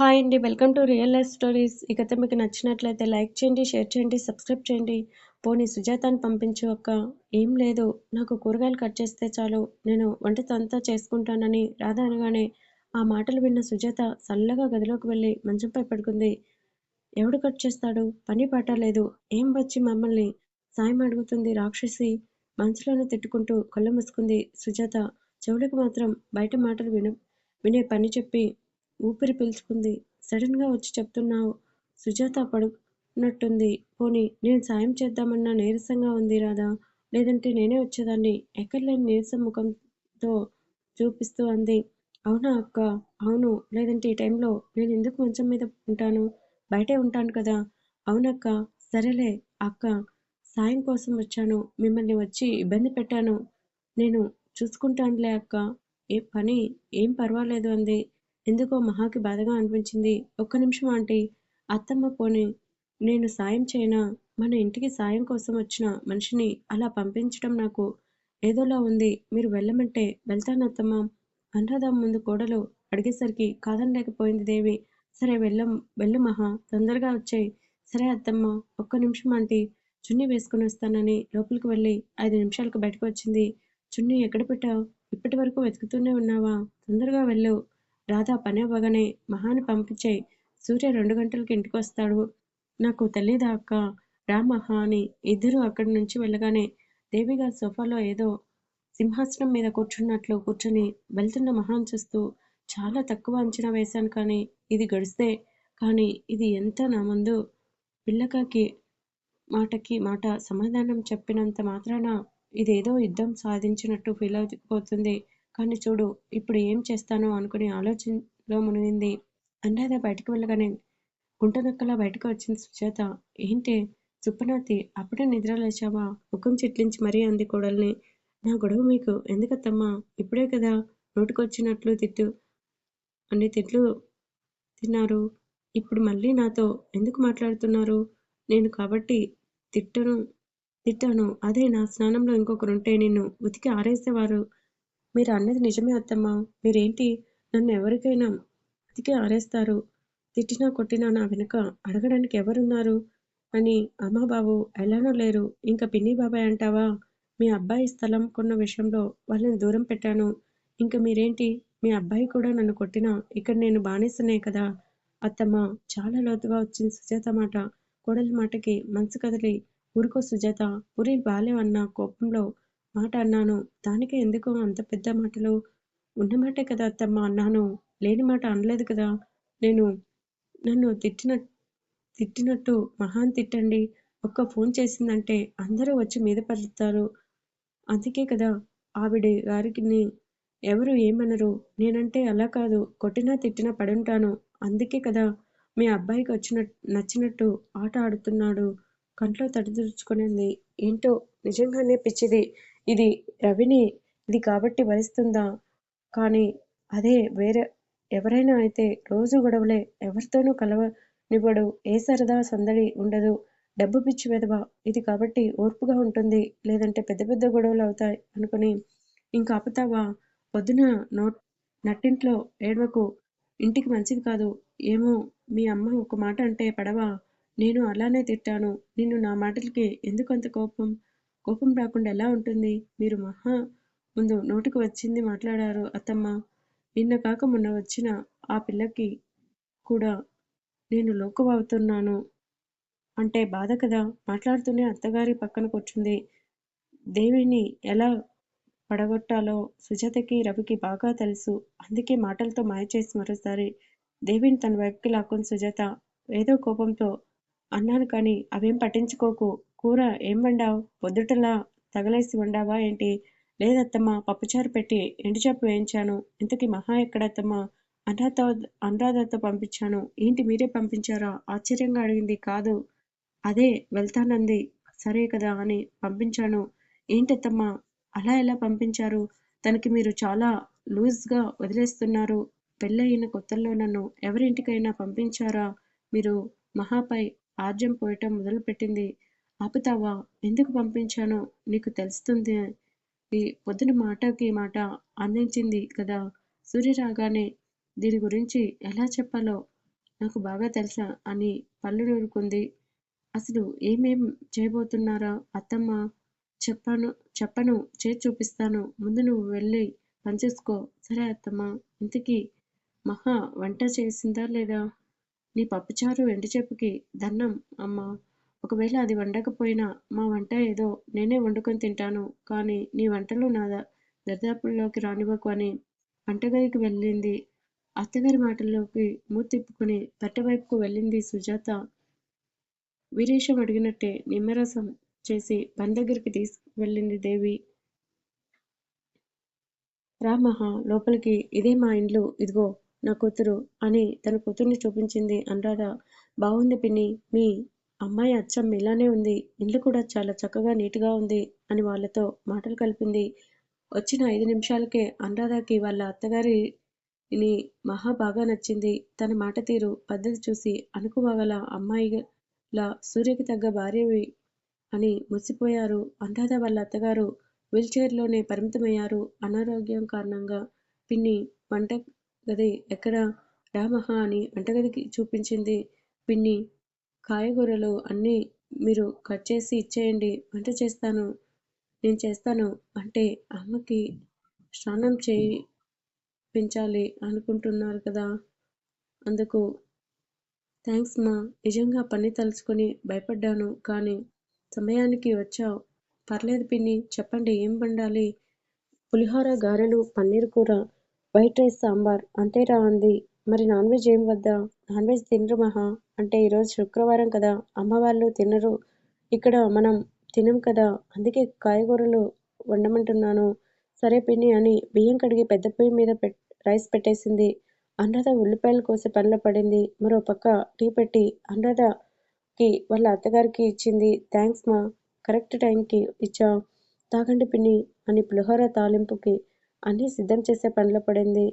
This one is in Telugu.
హాయ్ అండి welcome to real life stories. ఈ కథ మీకు నచ్చినట్లయితే లైక్ చేయండి షేర్ చేయండి సబ్స్క్రైబ్ చేయండి. పోనీ సుజాతని పంపించు అక్క. ఏం లేదు నాకు కూరగాయలు కట్ చేస్తే చాలు. నేను వంట అంతా చేసుకుంటానని రాధ అనగానే ఆ మాటలు విన్న సుజాత చల్లగా గదిలోకి వెళ్ళి మంచంపై పడుకుంది. ఎవడు కట్ చేస్తాడు? పని పాట లేదు. ఏం వచ్చి మమ్మల్ని? సాయం అడుగుతుంది రాక్షసి. మనసులోనే తిట్టుకుంటూ కళ్ళు మూసుకుంది సుజాత. చెవులకు మాత్రం బయట మాటలు విన వినే పని చెప్పి ఊపిరి పీల్చుకుంది. సడన్గా వచ్చి చెప్తున్నావు. సుజాత పడుకున్నట్టుంది. పోనీ నేను సాయం చేద్దామన్నా నీరసంగా ఉంది రాదా లేదంటే నేనే వచ్చేదాన్ని. ఎక్కడలేని నీరసం ముఖంతో చూపిస్తూ అంది. అవునా అక్క? అవును. లేదంటే ఈ టైంలో నేను ఎందుకు మంచం మీద ఉంటాను? బయటే ఉంటాను కదా. అవునక్క. సరేలే అక్క. సాయం కోసం వచ్చాను. మిమ్మల్ని వచ్చి ఇబ్బంది పెట్టాను. నేను చూసుకుంటానులే అక్క. ఏ పని? ఏం పర్వాలేదు అంది. ఎందుకో మహాకి బాధగా అనిపించింది. ఒక్క నిమిషం ఆంటీ. అత్తమ్మ పోని నేను సాయం చేయనా? మన ఇంటికి సాయం కోసం వచ్చిన మనిషిని అలా పంపించడం నాకు ఏదోలా ఉంది. మీరు వెళ్ళమంటే వెళ్తాను అత్తమ్మ. అనురాధ ముందు కోడలు అడిగేసరికి కాదనలేకపోయింది దేవి. సరే వెళ్ళం వెళ్ళు మహా. తొందరగా వచ్చాయి. సరే అత్తమ్మ. ఒక్క నిమిషం ఆంటీ. చున్నీ వేసుకుని వస్తానని లోపలికి వెళ్ళి ఐదు నిమిషాలకు బయటకు వచ్చింది. చున్నీ ఎక్కడ పెట్టావు? ఇప్పటి వరకు వెతుకుతూనే ఉన్నావా? తొందరగా వెళ్ళు. రాధా పని అవ్వగానే మహాని పంపించేయి సూర్య రెండు గంటలకి ఇంటికి వస్తాడు నాకు తెలీదా అక్క? రా మహా అని ఇద్దరు అక్కడి నుంచి వెళ్ళగానే దేవిగారి సోఫాలో ఏదో సింహాసనం మీద కూర్చున్నట్లు కూర్చొని వెళ్తున్న మహాన్ చూస్తూ చాలా తక్కువ అంచనా వేశాను కానీ ఇది గడిస్తే కానీ ఇది ఎంత నా ముందు? పిల్లకాకి మాటకి మాట సమాధానం చెప్పినంత మాత్రాన ఇదేదో యుద్ధం సాధించినట్టు ఫీల్ అయిపోతుంది. కానీ చూడు ఇప్పుడు ఏం చేస్తానో అనుకుని ఆలోచనలో మునిగింది. అనురాధ బయటకు వెళ్ళగానే గుంటనక్కలా బయటకు వచ్చింది సుజాత. ఏంటి సుప్పనాతి అప్పుడే నిద్ర లేచావా? ముఖం చెట్లించి మరీ అంది కోడల్ని. నా గొడవ మీకు. ఎందుకత్తమ్మా? ఇప్పుడే కదా నోటికొచ్చినట్లు తిట్టు అన్ని తిట్లు తిన్నారు. ఇప్పుడు మళ్ళీ నాతో ఎందుకు మాట్లాడుతున్నారు? నేను కాబట్టి తిట్టను తిట్టాను. అదే నా స్నానంలో ఇంకొకరుంటే నిన్ను ఉతికి ఆరేసేవారు. మీరు అన్నది నిజమే అత్తమ్మా. మీరేంటి? నన్ను ఎవరికైనా ఉతికి ఆరేస్తారు. తిట్టినా కొట్టినా నా వెనుక అడగడానికి ఎవరున్నారు? అని అమ్మా బాబు ఎలానో లేరు. ఇంకా పిన్ని బాబాయ్ అంటావా? మీ అబ్బాయి స్థలం కొన్న విషయంలో వాళ్ళని దూరం పెట్టాను. ఇంకా మీరేంటి? మీ అబ్బాయి కూడా నన్ను కొట్టినా ఇక్కడ నేను బానిసనే కదా? అత్తమ్మ చాలా లోతుగా వచ్చింది సుజాత మాట. కోడలి మాటకి మనసు కదిలి ఊరుకో సుజాత ఊరి బాలేవన్న కోపంలో మాట అన్నాను. దానికే ఎందుకు అంత పెద్ద మాటలు? ఉన్న మాటే కదా అత్తమ్మ అన్నాను. లేని మాట అనలేదు కదా. నేను నన్ను తిట్టిన తిట్టినట్టు మహాన్ తిట్టండి. ఒక్క ఫోన్ చేసిందంటే అందరూ వచ్చి మీద పడతారు అందుకే కదా ఆవిడ గారికి ఎవరు ఏమనరు. నేనంటే అలా కాదు. కొట్టినా తిట్టినా పడుంటాను. అందుకే కదా మీ అబ్బాయికి వచ్చిన నచ్చినట్టు ఆట ఆడుతున్నాడు. కంట్లో తడిదుర్చుకునేది ఏంటో నిజంగానే పిచ్చిది. ఇది రవిని ఇది కాబట్టి భరిస్తుందా? కానీ అదే వేరే ఎవరైనా అయితే రోజు గొడవలే ఎవరితోనూ కలవనివ్వడు ఏ సరదా సందడి ఉండదు. డబ్బు పిచ్చి వెదవ ఇది కాబట్టి ఓర్పుగా ఉంటుంది. లేదంటే పెద్ద పెద్ద గొడవలు అవుతాయి అనుకుని ఇంకా ఆపుతావా? పొద్దున నోట్ నట్టింట్లో ఏడవకు. ఇంటికి మంచిది కాదు. ఏమో మీ అమ్మ ఒక మాట అంటే పడవా? నేను అలానే తిట్టాను. నిన్ను నా మాటలకి ఎందుకు అంత కోపం? కోపం రాకుండా ఎలా ఉంటుంది? మీరు మహా ముందు నోటికి వచ్చింది మాట్లాడారు అత్తమ్మ. నిన్న కాక మొన్న వచ్చిన ఆ పిల్లకి కూడా నేను లోకువవుతున్నాను. అంటే బాధ కదా? మాట్లాడుతూనే అత్తగారి పక్కన కూర్చుంది. దేవిని ఎలా పడగొట్టాలో సుజాతకి రవికి బాగా తెలుసు. అందుకే మాటలతో మాయ చేసి మరోసారి దేవిని తన వైపుకి లాక్కుని సుజాత. ఏదో కోపంతో అన్నాను కానీ అవేం పట్టించుకోకు. కూర ఏం వండావు? పొద్దుటలా తగలేసి వండావా ఏంటి? లేదత్తమ్మా పప్పుచారు పెట్టి ఎండుచేప వేయించాను. ఇంతకీ మహా ఎక్కడత్తమ్మా? అనురాధ అనురాధతో పంపించాను. ఏంటి మీరే పంపించారా? ఆశ్చర్యంగా అడిగింది. కాదు. అదే వెళ్తానంది. సరే కదా అని పంపించాను. ఏంటత్తమ్మా? అలా ఎలా పంపించారు? తనకి మీరు చాలా లూజ్గా వదిలేస్తున్నారు. పెళ్ళయిన కొత్తల్లో నన్ను ఎవరింటికైనా పంపించారా? మీరు మహాపై ఆర్జం పోయటం మొదలుపెట్టింది. ఆపుతావా? ఎందుకు పంపించానో నీకు తెలుస్తుంది. ఈ పొద్దున మాటకి మాట అందించింది కదా. సూర్య రాగానే దీని గురించి ఎలా చెప్పాలో నాకు బాగా తెలుసా అని పళ్ళు నూరుకుంది. అసలు ఏమేం చేయబోతున్నారా అత్తమ్మ? చెప్పాను చెప్పను చేసి చూపిస్తాను. ముందు నువ్వు వెళ్ళి పనిచేసుకో సరే అత్తమ్మ. ఇంతకీ మహా వంట చేసిందా లేదా? నీ పప్పుచారు ఎండుచెప్పుకి దన్నం అమ్మా. ఒకవేళ అది వండకపోయినా మా వంట ఏదో నేనే వండుకొని తింటాను కానీ నీ వంటలు నా దర్దాపుల్లోకి దరిదాపుల్లోకి రానివ్వకు అని వంటగదికి వెళ్ళింది. అత్తగారి మాటల్లోకి మూతిప్పుకుని తిప్పుకుని వెళ్ళింది సుజాత. వీరేశం అడిగినట్టే నిమ్మరసం చేసి పని దగ్గరికి తీసుకువెళ్ళింది దేవి. రామహ లోపలికి ఇదే మా ఇండ్లు ఇదిగో నా కూతురు అని తన కూతుర్ని చూపించింది అనురాధ. బాగుంది పిన్ని మీ అమ్మాయి అచ్చం ఇలానే ఉంది ఇల్లు కూడా చాలా చక్కగా నీట్గా ఉంది అని వాళ్ళతో మాటలు కలిపింది. వచ్చిన ఐదు నిమిషాలకే అనురాధకి వాళ్ళ అత్తగారిని మహా బాగా నచ్చింది. తన మాట తీరు పద్ధతి చూసి అనుకోవగల అమ్మాయిలా సూర్యకి తగ్గ భార్యవి అని మురిసిపోయారు. అనురాధ వాళ్ళ అత్తగారు వీల్చైర్లోనే పరిమితమయ్యారు. అనారోగ్యం కారణంగా పిన్ని వంట గది ఎక్కడ రామహ అని వంటగదికి చూపించింది. పిన్ని కాయగూరలు అన్నీ మీరు కట్ చేసి ఇచ్చేయండి. వంట చేస్తాను. నేను చేస్తాను అంటే అమ్మకి స్నానం చేయించాలి అనుకుంటున్నారు కదా. అందుకు థ్యాంక్స్ మా. నిజంగా పని తలుచుకొని భయపడ్డాను కానీ సమయానికి వచ్చావు. పర్లేదు పిన్ని చెప్పండి ఏం వండాలి? పులిహోర గారెలు పన్నీర్ కూర వైట్ రైస్ సాంబార్ అంతేరా అంది. మరి నాన్ వెజ్ ఏం వద్దా? నాన్ వెజ్ తినరు మహా. అంటే ఈరోజు శుక్రవారం కదా అమ్మ వాళ్ళు తినరు. ఇక్కడ మనం తినం కదా. అందుకే కాయగూరలు వండమంటున్నాను. సరే పిన్ని అని బియ్యం కడిగి పెద్ద పొయ్యి మీద పెట్ రైస్ పెట్టేసింది. అనురాధ ఉల్లిపాయలు కోసే పనిలో పడింది. మరో పక్క టీ పెట్టి అనురాధకి వాళ్ళ అత్తగారికి ఇచ్చింది. థ్యాంక్స్ మా. కరెక్ట్ టైంకి ఇచ్చా. తాగండి పిన్ని అని పులిహోర తాలింపుకి అన్నీ సిద్ధం చేసే పనిలో పడింది.